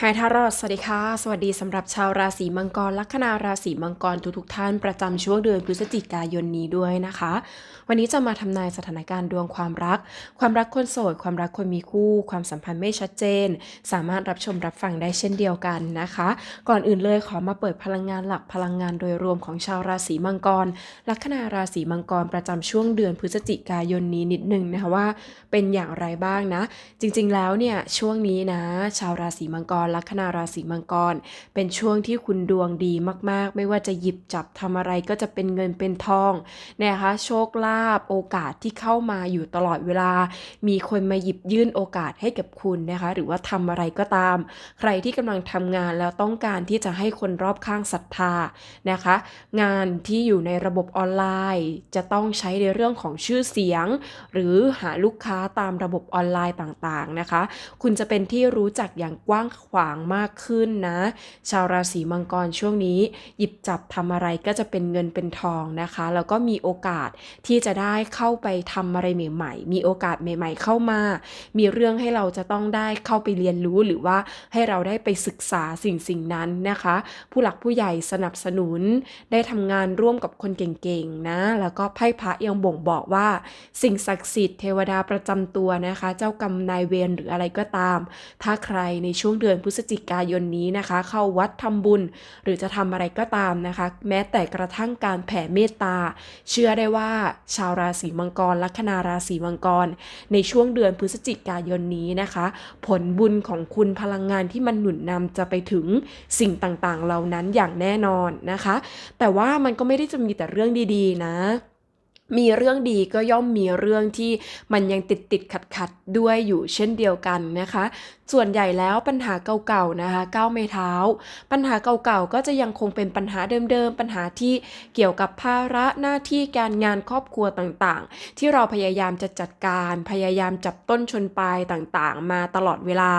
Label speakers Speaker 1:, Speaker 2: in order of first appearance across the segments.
Speaker 1: ไฮทารอดสวัสดีค่ะ สวัสดีสำหรับชาวราศีมังกร ลัคนาราศีมังกรทุกๆท่านประจำช่วงเดือนพฤศจิกายนนี้ด้วยนะคะ วันนี้จะมาทำนายสถานการณ์ดวงความรัก ความรักคนโสด ความรักคนมีคู่ ความสัมพันธ์ไม่ชัดเจน สามารถรับชมรับฟังได้เช่นเดียวกันนะคะ ก่อนอื่นเลยขอมาเปิดพลังงานหลักพลังงานโดยรวมของชาวราศีมังกร ลัคนาราศีมังกรประจำช่วงเดือนพฤศจิกายนนี้นิดนึงนะคะว่า เป็นอย่างไรบ้างนะ จริง ๆ แล้วเนี่ยช่วงนี้นะ ชาวราศีมังกรลัคนาราศีมังกร เป็นช่วงที่คุณดวงดีมากๆ ไม่ว่าจะหยิบจับทำอะไรก็จะเป็นเงินเป็นทองนะคะโชคลาภโอกาสที่เข้ามาอยู่ตลอดเวลา มีคนมาหยิบยื่นโอกาสให้กับคุณนะคะหรือว่าทำอะไรก็ตาม ใครที่กำลังทำงานแล้วต้องการที่จะให้คนรอบข้างศรัทธานะคะ งานที่อยู่ในระบบออนไลน์ จะต้องใช้ในเรื่องของชื่อเสียง หรือหาลูกค้าตามระบบออนไลน์ต่างๆนะคะ คุณจะเป็นที่รู้จักอย่างกว้างขววางมากขึ้นนะ ชาวราศีมังกรช่วงนี้ หยิบจับทำอะไรก็จะเป็นเงินเป็นทองนะคะ แล้วก็มีโอกาสที่จะได้เข้าไปทำอะไรใหม่ ๆ มีโอกาสใหม่ ๆ เข้ามา มีเรื่องให้เราจะต้องได้เข้าไปเรียนรู้หรือว่าให้เราได้ไปศึกษาสิ่งสิ่งนั้นนะคะ ผู้หลักผู้ใหญ่สนับสนุน ได้ทำงานร่วมกับคนเก่งๆนะ แล้วก็ไพ่พระยังบ่งบอกว่า สิ่งศักดิ์สิทธิ์เทวดาประจำตัวนะคะ เจ้ากรรมนายเวรหรืออะไรก็ตาม ถ้าใครในช่วงเดือนพฤศจิกายนนี้นะคะ เข้าวัดทำบุญ หรือจะทำอะไรก็ตามนะคะ แม้แต่กระทั่งการแผ่เมตตา เชื่อได้ว่าชาวราศีมังกร ลัคนาราศีมังกร ในช่วงเดือนพฤศจิกายนนี้นะคะ ผลบุญของคุณพลังงานที่มันหนุนนำจะไปถึงสิ่งต่างๆ เหล่านั้นอย่างแน่นอนนะคะ แต่ว่ามันก็ไม่ได้จะมีแต่เรื่องดีๆนะ มีเรื่องดีก็ย่อมมีเรื่องที่มันยังติดติดขัดขัดด้วยอยู่เช่นเดียวกันนะคะ ส่วนใหญ่แล้วปัญหาเก่าๆนะคะก้าวไม่เท้า ปัญหาเก่าๆก็จะยังคงเป็นปัญหาเดิมๆ ปัญหาที่เกี่ยวกับภาระหน้าที่การงานครอบครัวต่างๆ ที่เราพยายามจะจัดการพยายามจับต้นชนปลายต่างๆ มาตลอดเวลา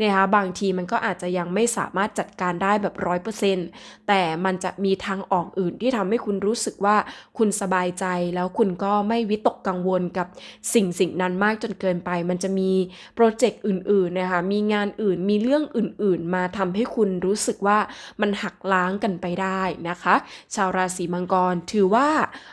Speaker 1: นะคะบางทีมันก็อาจจะยังไม่สามารถจัดการได้แบบร้อยเปอร์เซ็นต์แต่มันจะมีทางออกอื่นที่ทำให้คุณรู้สึกว่าคุณสบายใจแล้วคุณก็ไม่วิตกกังวลกับสิ่งสิ่งนั้นมากจนเกินไป มันจะมีโปรเจกต์อื่นๆนะคะมีงานอื่นมีเรื่องอื่นๆ มาทำให้คุณรู้สึกว่ามันหักล้างกันไปได้นะคะ ชาวราศีมังกรถือว่า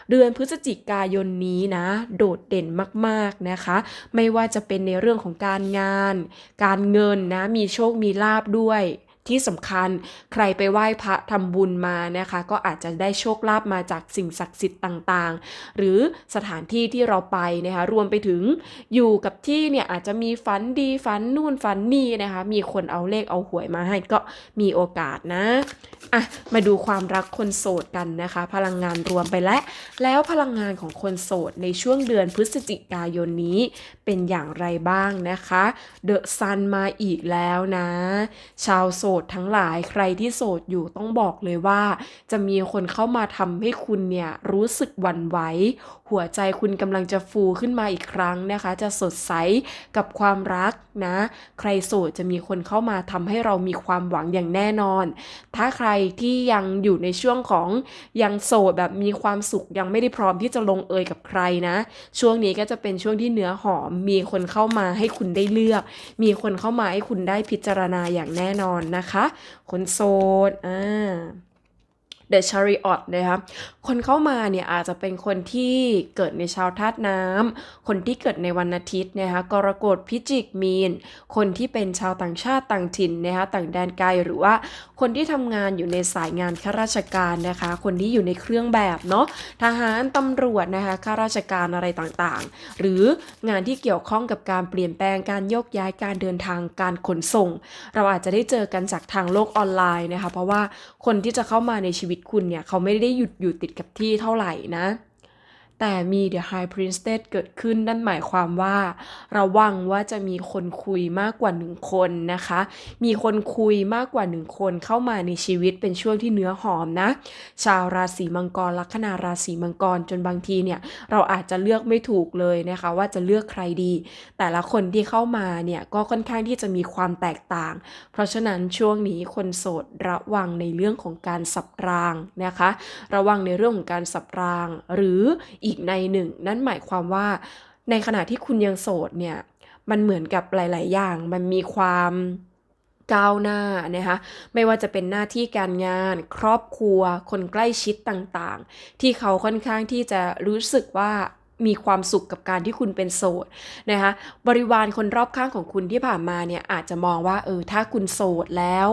Speaker 1: เดือนพฤศจิกายนนี้นะ โดดเด่นมากๆนะคะ ไม่ว่าจะเป็นในเรื่องของการงาน การเงินนะมีโชคมีลาบด้วย ที่สำคัญใครไปไหว้พระทำบุญมานะคะ ก็อาจจะได้โชคลาภมาจากสิ่งศักดิ์สิทธิ์ต่างๆ หรือสถานที่ที่เราไปนะคะรวมไปถึงอยู่กับที่เนี่ยอาจจะมีฝันดีฝันนู่นฝันนี่นะคะมีคนเอาเลขเอาหวยมาให้ก็มีโอกาสนะอะมาดูความรักคนโสดกันนะคะ พลังงานรวมไปแล้วแล้วพลังงานของคนโสดในช่วงเดือนพฤศจิกายนนี้เป็นอย่างไรบ้างนะคะเดอะซันมาอีกแล้วนะ ชาวโสดทั้งหลายใครที่โสดอยู่ต้องบอกเลยว่า จะมีคนเข้ามาทำให้คุณเนี่ยรู้สึกหวั่นไหวหัวใจคุณกำลังจะฟูขึ้นมาอีกครั้งนะคะ จะสดใสกับความรักนะ ใครโสดจะมีคนเข้ามาทำให้เรามีความหวังอย่างแน่นอน ถ้าใครที่ยังอยู่ในช่วงของยังโสดแบบมีความสุขยังไม่ได้พร้อมที่จะลงเอยกับใครนะ ช่วงนี้ก็จะเป็นช่วงที่เนื้อหอม มีคนเข้ามาให้คุณได้เลือก มีคนเข้ามาให้คุณได้พิจารณาอย่างแน่นอนนะคะคนโสดอ่า The Chariot นะคะคนเข้ามาเนี่ยอาจจะเป็นคนที่เกิดในชาวธาตุน้ำ คนที่เกิดในวันอาทิตย์นะคะกรกฎพิจิกมีน คนที่เป็นชาวต่างชาติต่างถิ่นนะคะต่างแดนไกลหรือว่าคนที่ทำงานอยู่ในสายงานข้าราชการนะคะ คนที่อยู่ในเครื่องแบบเนาะทหารตำรวจนะคะข้าราชการอะไรต่างๆ หรืองานที่เกี่ยวข้องกับการเปลี่ยนแปลงการโยกย้ายการเดินทางการขนส่ง เราอาจจะได้เจอกันจากทางโลกออนไลน์นะคะ เพราะว่าคนที่จะเข้ามาในชีวิตคุณเนี่ยเขาไม่ได้หยุดอยู่ติดกับที่เท่าไหร่นะ แต่มี The High Priestess เกิดขึ้นนั่นหมายความว่า ระวังว่าจะมีคนคุยมากกว่าหนึ่งคนนะคะ มีคนคุยมากกว่าหนึ่งคนเข้ามาในชีวิตเป็นช่วงที่เนื้อหอมนะ ชาวราศีมังกรลัคนาราศีมังกรจนบางทีเนี่ยเราอาจจะเลือกไม่ถูกเลยนะคะ ว่าจะเลือกใครดี แต่ละคนที่เข้ามาเนี่ยก็ค่อนข้างที่จะมีความแตกต่าง เพราะฉะนั้นช่วงนี้คนโสดระวังในเรื่องของการสับรางนะคะ ระวังในเรื่องของการสับรางหรือออีกในหนึ่ง นั่นหมายความว่าในขณะที่คุณยังโสดเนี่ย มันเหมือนกับหลาย ๆ อย่าง มันมีความก้าวหน้านะคะไม่ว่าจะเป็นหน้าที่การงาน ครอบครัว คนใกล้ชิดต่างๆ ที่เขาค่อนข้างที่จะรู้สึกว่า มีความสุขกับการที่คุณเป็นโสดนะคะบริวารคนรอบข้างของคุณที่ผ่านมาเนี่ยอาจจะมองว่าเออถ้าคุณโสดแล้ว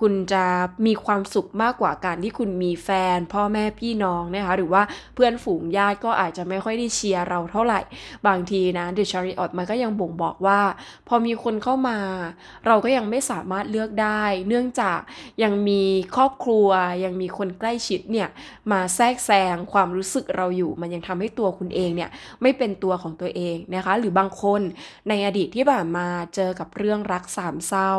Speaker 1: คุณจะมีความสุขมากกว่าการที่คุณมีแฟน พ่อแม่พี่น้องนะคะหรือว่าเพื่อนฝูงญาติก็อาจจะไม่ค่อยได้เชียร์เราเท่าไหร่ บางทีนะเดอะชาริออตมันก็ยังบ่งบอกว่า พอมีคนเข้ามา เราก็ยังไม่สามารถเลือกได้ เนื่องจากยังมีครอบครัว ยังมีคนใกล้ชิดเนี่ยมาแทรกแซงความรู้สึกเราอยู่ มันยังทำให้ตัวคุณเองเนี่ยไม่เป็นตัวของตัวเองนะคะ หรือบางคนในอดีตที่ผ่านมาเจอกับเรื่องรักสามเศร้า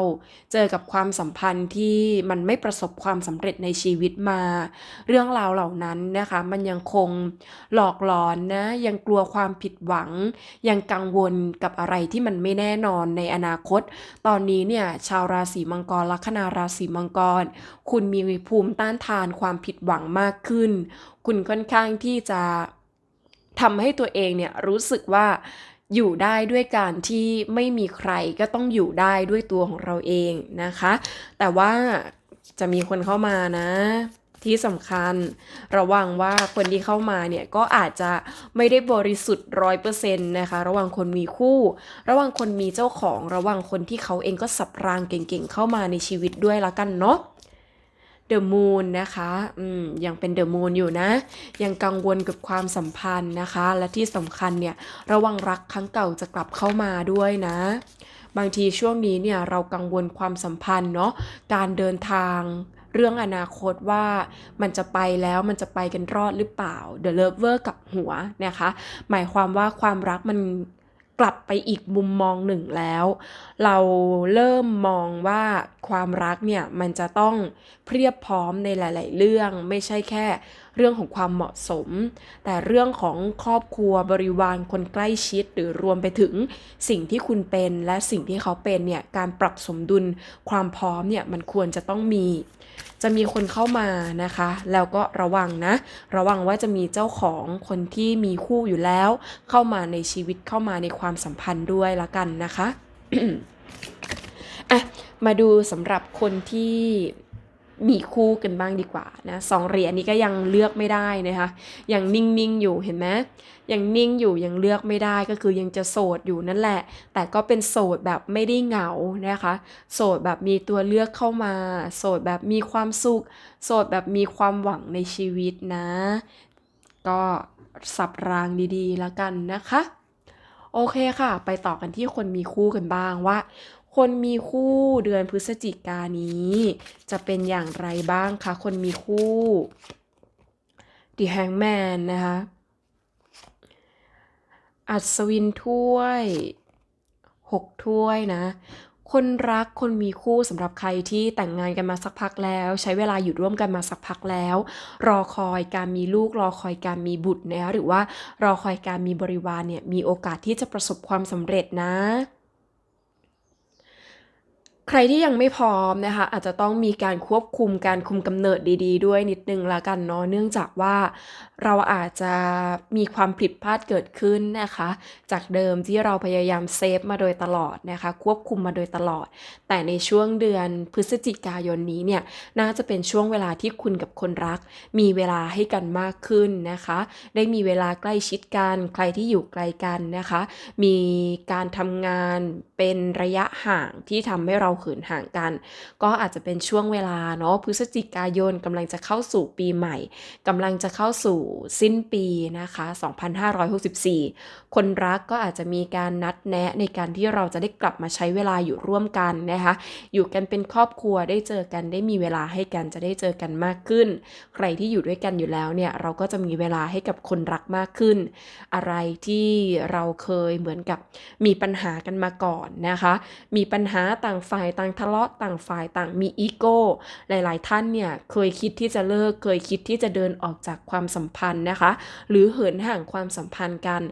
Speaker 1: เจอกับความสัมพันธ์ที่มันไม่ประสบความสำเร็จในชีวิตมา เรื่องราวเหล่านั้นนะคะ มันยังคงหลอกหลอนนะยังกลัวความผิดหวัง ยังกังวลกับอะไรที่มันไม่แน่นอนในอนาคต ตอนนี้เนี่ยชาวราศีมังกรลัคนาราศีมังกร คุณมีภูมิต้านทานความผิดหวังมากขึ้น คุณค่อนข้างที่จะ ทำให้ตัวเองเนี่ยรู้สึกว่าอยู่ได้ด้วยการที่ไม่มีใครก็ต้องอยู่ได้ด้วยตัวของเราเองนะคะ แต่ว่าจะมีคนเข้ามานะ ที่สำคัญระวังว่าคนที่เข้ามาเนี่ยก็อาจจะไม่ได้บริสุทธิ์ร้อยเปอร์เซ็นต์นะคะ ระหว่างคนมีคู่ ระหว่างคนมีเจ้าของ ระหว่างคนที่เขาเองก็สับรางเก่งๆเข้ามาในชีวิตด้วยละกันเนาะ เดอะมูนนะคะอืมยังเป็นเดอะมูนอยู่นะ ยังกังวลกับความสัมพันธ์นะคะ และที่สำคัญเนี่ยระวังรักครั้งเก่าจะกลับเข้ามาด้วยนะ บางทีช่วงนี้เนี่ยเรากังวลความสัมพันธ์เนาะการเดินทางเรื่องอนาคตว่ามันจะไปแล้วมันจะไปกันรอดหรือเปล่า The Lover กับหัวนะคะ หมายความว่าความรักมันกลับไปอีกมุมมองหนึ่งแล้ว เราเริ่มมองว่าความรักเนี่ยมันจะต้องเพียบพร้อมในหลาย ๆ เรื่อง ไม่ใช่แค่เรื่องของความเหมาะสม แต่เรื่องของครอบครัวบริวารคนใกล้ชิด หรือรวมไปถึงสิ่งที่คุณเป็นและสิ่งที่เขาเป็นเนี่ยการปรับสมดุลความพร้อมเนี่ยมันควรจะต้องมี จะมีคนเข้ามานะคะ แล้วก็ระวังนะ ระวังว่าจะมีเจ้าของคนที่มีคู่อยู่แล้ว เข้ามาในชีวิตเข้ามาในความสัมพันธ์ด้วยละกันนะคะ อะมาดูสำหรับคนที่มีคู่กันบ้างดีกว่านะสองเหรียญนี้ก็ยังเลือกไม่ได้นะคะยังนิ่งๆอยู่เห็นไหมยังนิ่งอยู่ยังเลือกไม่ได้ก็คือยังจะโสดอยู่นั่นแหละ แต่ก็เป็นโสดแบบไม่ได้เหงานะคะ โสดแบบมีตัวเลือกเข้ามา โสดแบบมีความสุข โสดแบบมีความหวังในชีวิตนะ ก็สับรางดีๆแล้วกันนะคะ โอเคค่ะ ไปต่อกันที่คนมีคู่กันบ้างว่า คนมีคู่เดือนพฤศจิกายนี้ จะเป็นอย่างไรบ้างคะ คนมีคู่ The Hangman นะคะ อัศวินถ้วยหกถ้วยนะ คนรักคนมีคู่สำหรับใครที่แต่งงานกันมาสักพักแล้ว ใช้เวลาอยู่ร่วมกันมาสักพักแล้ว รอคอยการมีลูกรอคอยการมีบุตรนะหรือว่ารอคอยการมีบริวารเนี่ยมีโอกาสที่จะประสบความสำเร็จนะ ใครที่ยังไม่พร้อมนะคะ อาจจะต้องมีการควบคุมการคุมกำเนิดดี ๆ ด้วยนิดนึงละกันเนาะเนื่องจากว่าเราอาจจะมีความผิดพลาดเกิดขึ้นนะคะ จากเดิมที่เราพยายามเซฟมาโดยตลอดนะคะ ควบคุมมาโดยตลอด แต่ในช่วงเดือนพฤศจิกายนนี้เนี่ยน่าจะเป็นช่วงเวลาที่คุณกับคนรัก มีเวลาให้กันมากขึ้นนะคะ ได้มีเวลาใกล้ชิดกันใครที่อยู่ไกลกันนะคะ มีการทำงานเป็นระยะห่างที่ทำให้เราเขินห่างกัน ก็อาจจะเป็นช่วงเวลาเนาะพฤศจิกายนกำลังจะเข้าสู่ปีใหม่ กำลังจะเข้าสู่สิ้นปีนะคะ 2564 คนรักก็อาจจะมีการนัดแนะในการที่เราจะได้กลับมาใช้เวลาอยู่ร่วมกันนะคะ อยู่กันเป็นครอบครัวได้เจอกันได้มีเวลาให้กันจะได้เจอกันมากขึ้น ใครที่อยู่ด้วยกันอยู่แล้วเนี่ยเราก็จะมีเวลาให้กับคนรักมากขึ้น อะไรที่เราเคยเหมือนกับมีปัญหากันมาก่อนนะคะ มีปัญหาต่างฝ่ายต่างทะเลาะต่างฝ่ายต่างมีอีโก้ หลาย ๆ ท่านเนี่ยเคยคิดที่จะเลิกเคยคิดที่จะเดินออกจากความสัมพันธ์นะคะ หรือเหินห่างความสัมพันธ์กัน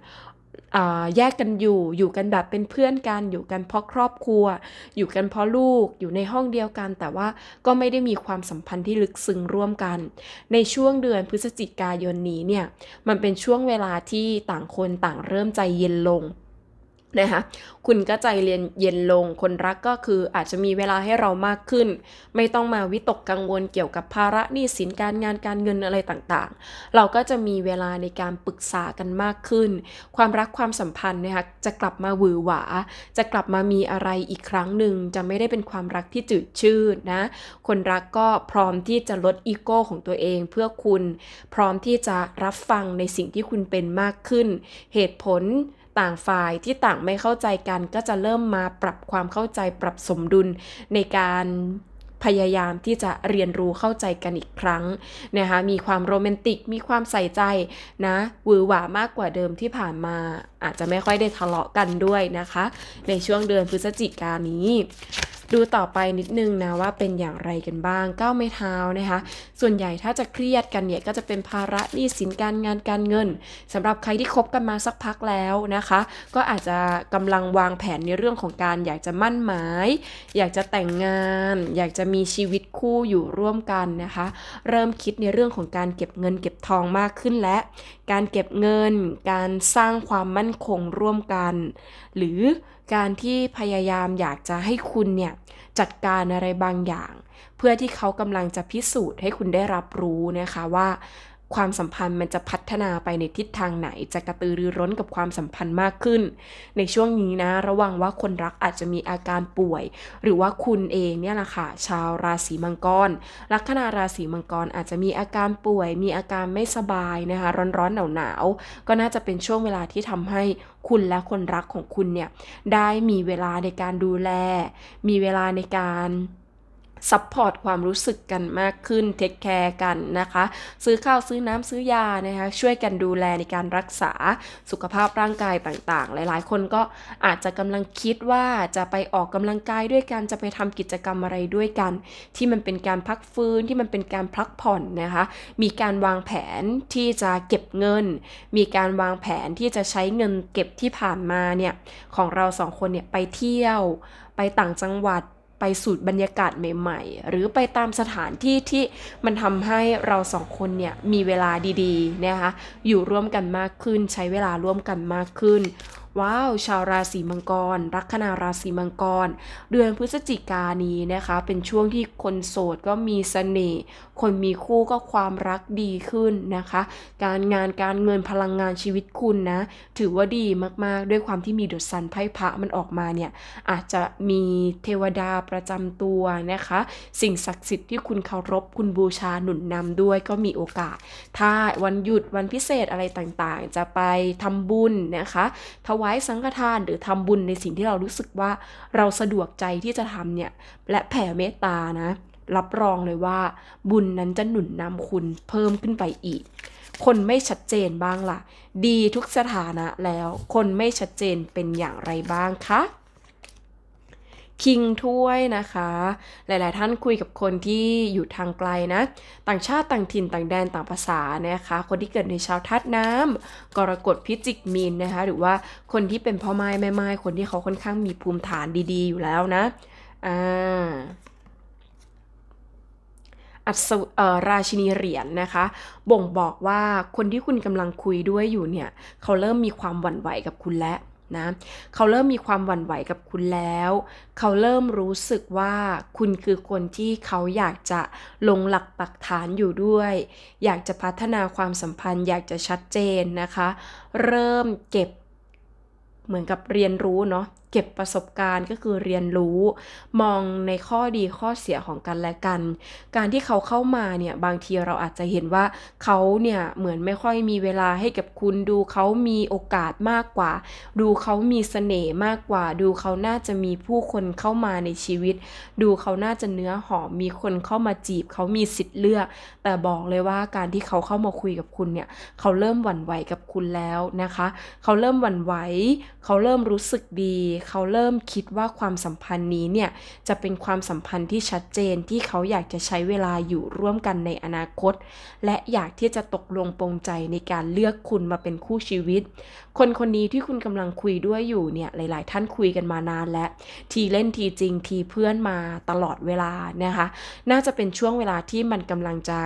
Speaker 1: แยกกันอยู่ อยู่กันแบบเป็นเพื่อนกัน อยู่กันเพราะครอบครัว อยู่กันเพราะลูก อยู่ในห้องเดียวกัน แต่ว่าก็ไม่ได้มีความสัมพันธ์ที่ลึกซึ้งร่วมกัน ในช่วงเดือนพฤศจิกายนนี้เนี่ย มันเป็นช่วงเวลาที่ต่างคนต่างเริ่มใจเย็นลง นะคะคุณก็ใจเรียนเย็นลง คนรักก็คืออาจจะมีเวลาให้เรามากขึ้น ไม่ต้องมาวิตกกังวลเกี่ยวกับภาระหนี้สินการงานการเงินอะไรต่างๆ เราก็จะมีเวลาในการปรึกษากันมากขึ้น ความรักความสัมพันธ์นะคะจะกลับมาหวือหวา จะกลับมามีอะไรอีกครั้งหนึ่ง จะไม่ได้เป็นความรักที่จืดชืดนะ คนรักก็พร้อมที่จะลดอีโก้ของตัวเองเพื่อคุณ พร้อมที่จะรับฟังในสิ่งที่คุณเป็นมากขึ้น เหตุผล ต่างฝ่ายที่ต่างไม่เข้าใจกันก็จะเริ่มมาปรับความเข้าใจปรับสมดุลในการพยายามที่จะเรียนรู้เข้าใจกันอีกครั้งนะคะมีความโรแมนติกมีความใส่ใจนะหวือหวามากกว่าเดิมที่ผ่านมาอาจจะไม่ค่อยได้ทะเลาะกันด้วยนะคะ ในช่วงเดือนพฤศจิกายนี้ ดูต่อไปนิดนึงนะว่าเป็นอย่างไรกันบ้างก้าวไม่เท้านะคะ ส่วนใหญ่ถ้าจะเครียดกันเนี่ยก็จะเป็นภาระหนี้สินการงานการเงินสำหรับใครที่คบกันมาสักพักแล้วนะคะ ก็อาจจะกำลังวางแผนในเรื่องของการอยากจะมั่นหมาย อยากจะแต่งงาน อยากจะมีชีวิตคู่อยู่ร่วมกันนะคะ เริ่มคิดในเรื่องของการเก็บเงินเก็บทองมากขึ้นและ การเก็บเงิน การสร้างความมั่นคงร่วมกัน หรือ การที่พยายามอยากจะให้คุณเนี่ยจัดการอะไรบางอย่าง เพื่อที่เขากำลังจะพิสูจน์ให้คุณได้รับรู้นะคะว่า ความสัมพันธ์มันจะพัฒนาไปในทิศทางไหน จะกระตือรือร้นกับความสัมพันธ์มากขึ้น ในช่วงนี้นะ ระวังว่าคนรักอาจจะมีอาการป่วย หรือว่าคุณเองเนี่ยแหละค่ะ ชาวราศีมังกร ลัคนาราศีมังกรอาจจะมีอาการป่วย มีอาการไม่สบายนะคะ ร้อนๆหนาวๆ ก็น่าจะเป็นช่วงเวลาที่ทำให้คุณและคนรักของคุณเนี่ยได้มีเวลาในการดูแล มีเวลาในการ ซัพพอร์ตความรู้สึกกันมากขึ้นเทคแคร์กันนะคะ ซื้อข้าวซื้อน้ำซื้อยานะคะช่วยกันดูแลในการรักษาสุขภาพร่างกายต่างๆ หลายๆ คนก็อาจจะกำลังคิดว่าจะไปออกกำลังกายด้วยกันจะไปทำกิจกรรมอะไรด้วยกัน ที่มันเป็นการพักฟื้นที่มันเป็นการพักผ่อนนะคะมีการวางแผนที่จะเก็บเงิน มีการวางแผนที่จะใช้เงินเก็บที่ผ่านมาเนี่ยของเราสองคนเนี่ยไปเที่ยว ไปต่างจังหวัด ไปสูตรบรรยากาศใหม่ ๆ หรือไปตามสถานที่ที่มันทำให้เราสองคนเนี่ยมีเวลาดีๆนะคะอยู่ร่วมกันมากขึ้น ใช้เวลาร่วมกันมากขึ้น ว้าว ชาวราศีมังกร ลัคนาราศีมังกร เดือนพฤศจิกานี้นะคะ เป็นช่วงที่คนโสดก็มีสเสน่ห์ คนมีคู่ก็ความรักดีขึ้นนะคะ การงานการเงินพลังงานชีวิตคุณนะ ถือว่าดีมากๆ ด้วยความที่มีเดอะซันไพ่พระมันออกมาเนี่ย อาจจะมีเทวดาประจำตัวนะคะ สิ่งศักดิ์สิทธิ์ที่คุณเคารพคุณบูชาหนุนนำด้วยก็มีโอกาส ถ้าวันหยุดวันพิเศษอะไรต่างๆ จะไปทำบุญนะคะถวายสังฆทาน หรือทำบุญในสิ่งที่เรารู้สึกว่าเราสะดวกใจที่จะทำเนี่ยและแผ่เมตตานะรับรองเลยว่า บุญนั้นจะหนุนนำคุณเพิ่มขึ้นไปอีก คนไม่ชัดเจนบ้างล่ะ ดีทุกสถานะแล้ว คนไม่ชัดเจนเป็นอย่างไรบ้างคะ คิงถ้วยนะคะ หลาย ๆ ท่านคุยกับคนที่อยู่ทางไกลนะ ต่างชาติต่างถิ่นต่างแดนต่างภาษานะคะ คนที่เกิดในชาวทัดน้ำกรกฎพิจิกมีนนะคะ หรือว่าคนที่เป็นพ่อไม้แม่ไม้คนที่เขาค่อนข้างมีภูมิฐานดีๆ อยู่แล้วนะอ่าอัศราชินีเหรียญนนะคะ บ่งบอกว่าคนที่คุณกำลังคุยด้วยอยู่เนี่ย เขาเริ่มมีความหวั่นไหวกับคุณแล้ว นะเขาเริ่มมีความหวั่นไหวกับคุณแล้ว เขาเริ่มรู้สึกว่าคุณคือคนที่เขาอยากจะลงหลักปักฐานอยู่ด้วย อยากจะพัฒนาความสัมพันธ์ อยากจะชัดเจนนะคะ เริ่มเก็บเหมือนกับเรียนรู้เนาะเก็บประสบการณ์ก็คือเรียนรู้ มองในข้อดีข้อเสียของกันและกัน การที่เขาเข้ามาเนี่ยบางทีเราอาจจะเห็นว่าเขาเนี่ยเหมือนไม่ค่อยมีเวลาให้กับคุณดูเขามีโอกาสมากกว่า ดูเขามีเสน่ห์มากกว่า ดูเขาน่าจะมีผู้คนเข้ามาในชีวิต ดูเขาน่าจะเนื้อหอมมีคนเข้ามาจีบเขามีสิทธิ์เลือก แต่บอกเลยว่าการที่เขาเข้ามาคุยกับคุณเนี่ยเขาเริ่มหวั่นไหวกับคุณแล้วนะคะ เขาเริ่มหวั่นไหวเขาเริ่มรู้สึกดีเขาเริ่มคิดว่าความสัมพันธ์นี้เนี่ยจะเป็นความสัมพันธ์ที่ชัดเจนที่เขาอยากจะใช้เวลาอยู่ร่วมกันในอนาคต และอยากที่จะตกลงปรงใจในการเลือกคุณมาเป็นคู่ชีวิต คนคนนี้ที่คุณกำลังคุยด้วยอยู่เนี่ยหลาย ๆ ท่านคุยกันมานานแล้วทีเล่นทีจริงทีเพื่อนมาตลอดเวลานะคะ น่าจะเป็นช่วงเวลาที่มันกำลังจะ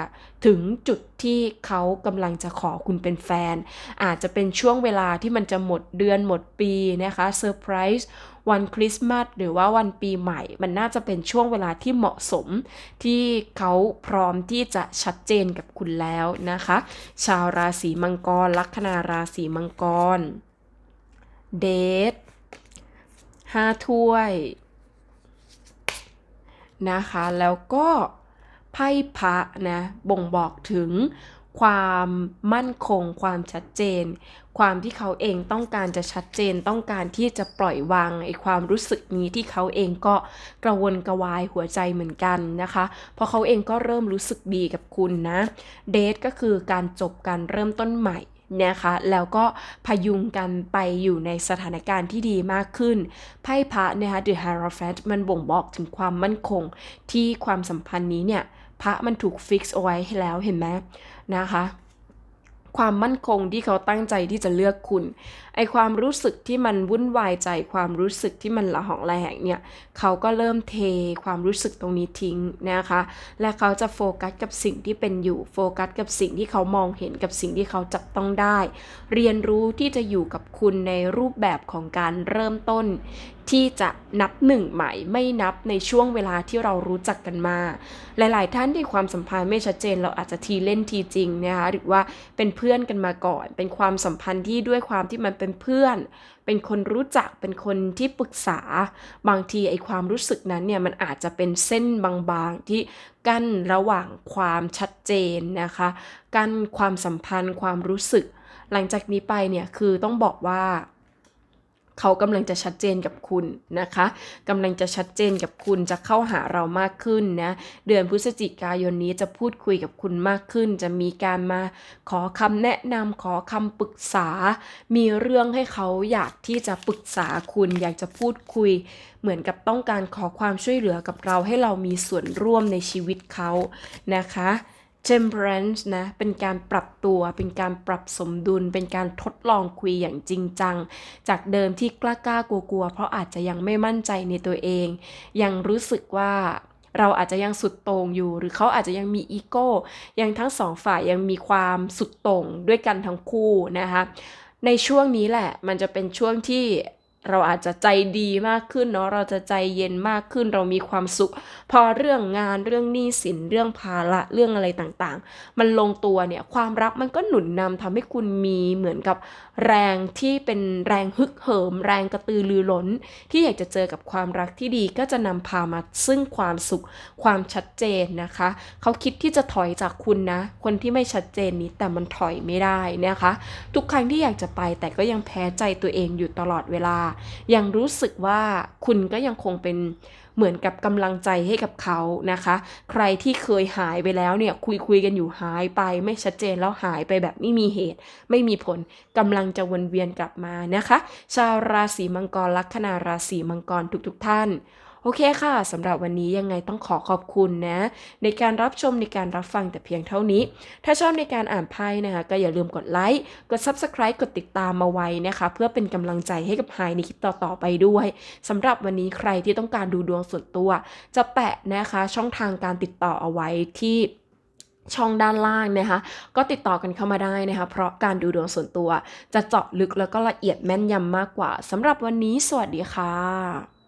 Speaker 1: ถึงจุดที่เขากำลังจะขอคุณเป็นแฟน อาจจะเป็นช่วงเวลาที่มันจะหมดเดือนหมดปีนะคะเซอร์ไพรส์วันคริสต์มาสหรือว่าวันปีใหม่ มันน่าจะเป็นช่วงเวลาที่เหมาะสม ที่เขาพร้อมที่จะชัดเจนกับคุณแล้วนะคะ ชาวราศีมังกร ลัคนาราศีมังกร เดทห้าถ้วยนะคะ แล้วก็ ไพ่พระนะบ่งบอกถึงความมั่นคง ความชัดเจน ความที่เขาเองต้องการจะชัดเจน ต้องการที่จะปล่อยวางไอ้ความรู้สึกนี้ที่เขาเองก็กระวนกระวายหัวใจเหมือนกันนะคะ เพราะเขาเองก็เริ่มรู้สึกดีกับคุณนะเดทก็คือการจบการเริ่มต้นใหม่นะคะแล้วก็พยุงกันไปอยู่ในสถานการณ์ที่ดีมากขึ้น ไพ่พระนะคะ The Hierophant มันบ่งบอกถึงความมั่นคงที่ความสัมพันธ์นี้เนี่ย พระมันถูกฟิกซ์เอาไว้ให้แล้วเห็นไหมนะคะความมั่นคงที่เขาตั้งใจที่จะเลือกคุณ ไอความรู้สึกที่มันวุ่นวายใจ ความรู้สึกที่มันละหองระแหงเนี่ย เขาก็เริ่มเทความรู้สึกตรงนี้ทิ้งนะคะ และเขาจะโฟกัสกับสิ่งที่เป็นอยู่ โฟกัสกับสิ่งที่เขามองเห็นกับสิ่งที่เขาจับต้องได้ เรียนรู้ที่จะอยู่กับคุณในรูปแบบของการเริ่มต้นที่จะนับหนึ่งใหม่ไม่นับในช่วงเวลาที่เรารู้จักกันมา หลาย ๆ ท่านที่ความสัมพันธ์ไม่ชัดเจน เราอาจจะทีเล่นทีจริงนะคะหรือว่าเป็นเพื่อนกันมาก่อน เป็นความสัมพันธ์ที่ด้วยความที่มันเป็นเพื่อน เป็นคนรู้จักเป็นคนที่ปรึกษา บางทีไอความรู้สึกนั้นเนี่ยมันอาจจะเป็นเส้นบาง ๆ ที่กั้นระหว่างความชัดเจนนะคะ กั้นความสัมพันธ์ความรู้สึก หลังจากนี้ไปเนี่ยคือต้องบอกว่า เขากำลังจะชัดเจนกับคุณนะคะกำลังจะชัดเจนกับคุณจะเข้าหาเรามากขึ้นนะ เดือนพฤศจิกายนนี้จะพูดคุยกับคุณมากขึ้น จะมีการมาขอคำแนะนำขอคำปรึกษา มีเรื่องให้เขาอยากที่จะปรึกษาคุณอยากจะพูดคุย เหมือนกับต้องการขอความช่วยเหลือกับเราให้เรามีส่วนร่วมในชีวิตเขานะคะ temperance นะ เป็นการปรับตัว เป็นการปรับสมดุล เป็นการทดลองคุยอย่างจริงจัง จากเดิมที่กล้ากล้ากลัวกลัวๆเพราะอาจจะยังไม่มั่นใจในตัวเอง ยังรู้สึกว่าเราอาจจะยังสุดโต่งอยู่ หรือเขาอาจจะยังมีอีโก้ ยังทั้งสองฝ่ายยังมีความสุดโต่งด้วยกันทั้งคู่นะคะ ในช่วงนี้แหละ มันจะเป็นช่วงที่ เราอาจจะใจดีมากขึ้นเนาะเราจะใจเย็นมากขึ้น เรามีความสุข พอเรื่องงานเรื่องหนี้สินเรื่องภาระเรื่องอะไรต่างๆ มันลงตัวเนี่ยความรักมันก็หนุนนำทำให้คุณมีเหมือนกับแรงที่เป็นแรงฮึกเหิม แรงกระตือรือร้น ที่อยากจะเจอกับความรักที่ดีก็จะนำพามาซึ่งความสุขความชัดเจนนะคะ เขาคิดที่จะถอยจากคุณนะ คนที่ไม่ชัดเจนนี้แต่มันถอยไม่ได้นะคะ ทุกครั้งที่อยากจะไปแต่ก็ยังแพ้ใจตัวเองอยู่ตลอดเวลายังรู้สึกว่าคุณก็ยังคงเป็นเหมือนกับกำลังใจให้กับเขานะคะ ใครที่เคยหายไปแล้วเนี่ยคุยคุยกันอยู่หายไปไม่ชัดเจนแล้วหายไปแบบไม่มีเหตุ ไม่มีผลกำลังจะวนเวียนกลับมานะคะ ชาวราศีมังกรลัคนาราศีมังกรทุกๆทท่าน โอเคค่ะสำหรับวันนี้ยังไงต้องขอขอบคุณนะ ในการรับชมในการรับฟังแต่เพียงเท่านี้ ถ้าชอบในการอ่านไพ่นะคะ ก็อย่าลืมกดไลค์กด Subscribe กดติดตามมาไว้นะคะ เพื่อเป็นกำลังใจให้กับไฮในคลิปต่อๆไปด้วยสำหรับวันนี้ใครที่ต้องการดูดวงส่วนตัว จะแปะนะคะช่องทางการติดต่อเอาไว้ที่ช่องด้านล่างนะคะ ก็ติดต่อกันเข้ามาได้นะคะ เพราะการดูดวงส่วนตัว จะเจาะลึกแล้วก็ละเอียดแม่นยำมากกว่าสำหรับวันนี้ สวัสดีค่ะ